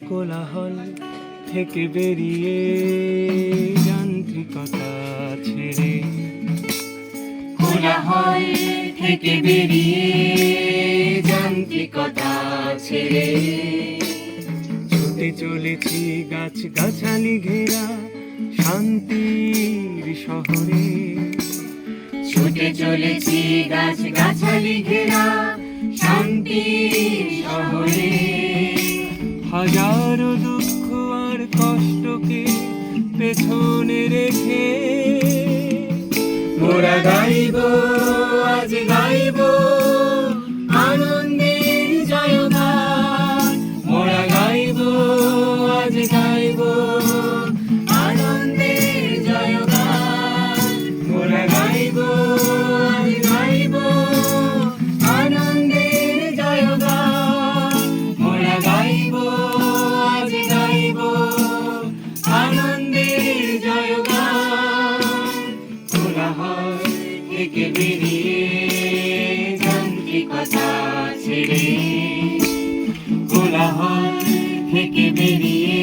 কোলাহল থেকে বেরিয়ে যান্ত্রিকতা ছেড়ে। কোলাহল থেকে বেরিয়ে যান্ত্রিকতা ছেড়ে। ছুটে চলেছি গাছ গাছালি ঘেরা শান্তির শহরে। ছুটে চলেছি গাছ গাছালি ঘেরা শহরে হাজারো দুঃখ আর কষ্টকে পেছনে রেখে? মোরা গাইব আজ গাইব। থেকে বেরিয়ে যান্ত্রিকতা ছেড়ে কোলাহল থেকে বেরিয়ে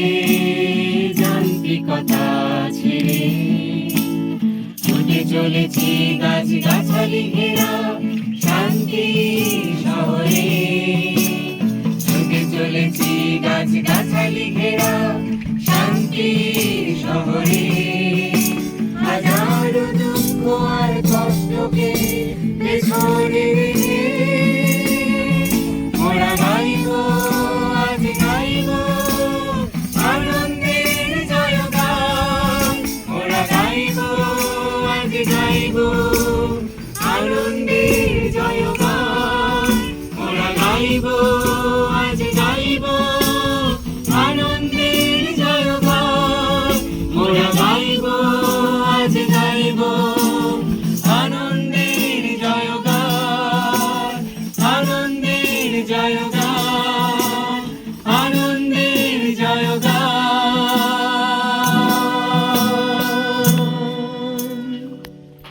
যান্ত্রিকতা ছেড়ে ছুটে চলেছি গাছ গাছালি ঘেরা শান্তি শহরে। ছুটে চলেছি গাছ গাছালি ঘেরা শান্তি শহরে। হাজারো দুঃখ তোকে পেছনে রেখে। মোরা গাইব, আজ গাইব, আনন্দের জয়গান। মোরা গাইব, আজ গাইব, আনন্দের জয়গান। মোরা গাইব, আজ গাইব।